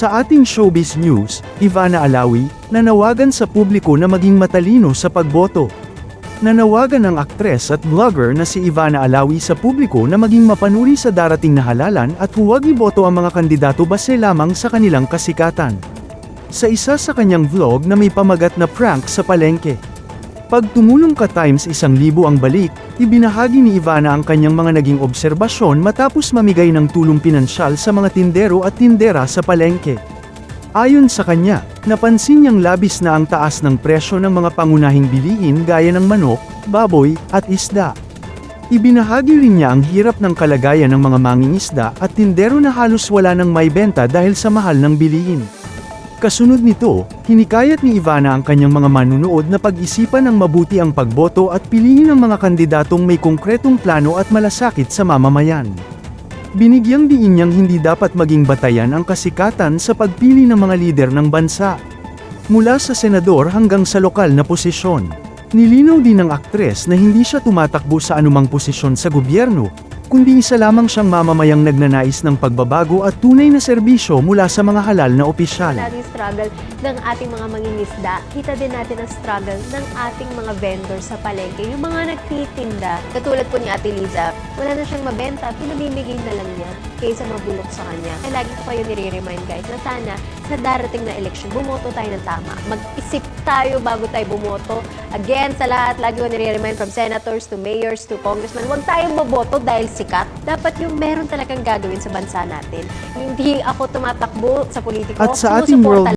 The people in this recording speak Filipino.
Sa ating showbiz news, Ivana Alawi, nanawagan sa publiko na maging matalino sa pagboto. Nanawagan ang aktres at vlogger na si Ivana Alawi sa publiko na maging mapanuri sa darating na halalan at huwag iboto ang mga kandidato base lamang sa kanilang kasikatan. Sa isa sa kanyang vlog na may pamagat na prank sa palengke. Pag tumulong ka times isang libo ang balik, ibinahagi ni Ivana ang kanyang mga naging obserbasyon matapos mamigay ng tulong pinansyal sa mga tindero at tindera sa palengke. Ayon sa kanya, napansin niyang labis na ang taas ng presyo ng mga pangunahing bilihin gaya ng manok, baboy, at isda. Ibinahagi rin niya ang hirap ng kalagayan ng mga mangingisda at tindero na halos wala nang may benta dahil sa mahal ng bilihin. Kasunod nito, hinikayat ni Ivana ang kanyang mga manunood na pag-isipan ng mabuti ang pagboto at piliin ang mga kandidatong may konkretong plano at malasakit sa mamamayan. Binigyang diin niyang hindi dapat maging batayan ang kasikatan sa pagpili ng mga lider ng bansa. Mula sa senador hanggang sa lokal na posisyon. Nilinaw din ng aktres na hindi siya tumatakbo sa anumang posisyon sa gobyerno, kundi isa lamang siyang mamamayang nagnanais ng pagbabago at tunay na serbisyo mula sa mga halal na opisyal. natin struggle ng ating mga mangingisda, kita din natin ang struggle ng ating mga vendors sa palengke. Yung mga nagtitinda, katulad po ni Ate Liza, wala na siyang mabenta, pinamimigay na lang niya kaysa mabulok sa kanya. Kaya lagi ko kayo nire-remind guys na sana sa darating na election, bumoto tayo ng tama. Mag-isip tayo bago tayo bumoto. Again, sa lahat, lagi ko nire-remind from senators to mayors to congressmen, huwag tayong boboto dahil sikat. Dapat yung meron talagang gagawin sa bansa natin. Hindi ako tumatakbo sa politiko. At sa ating world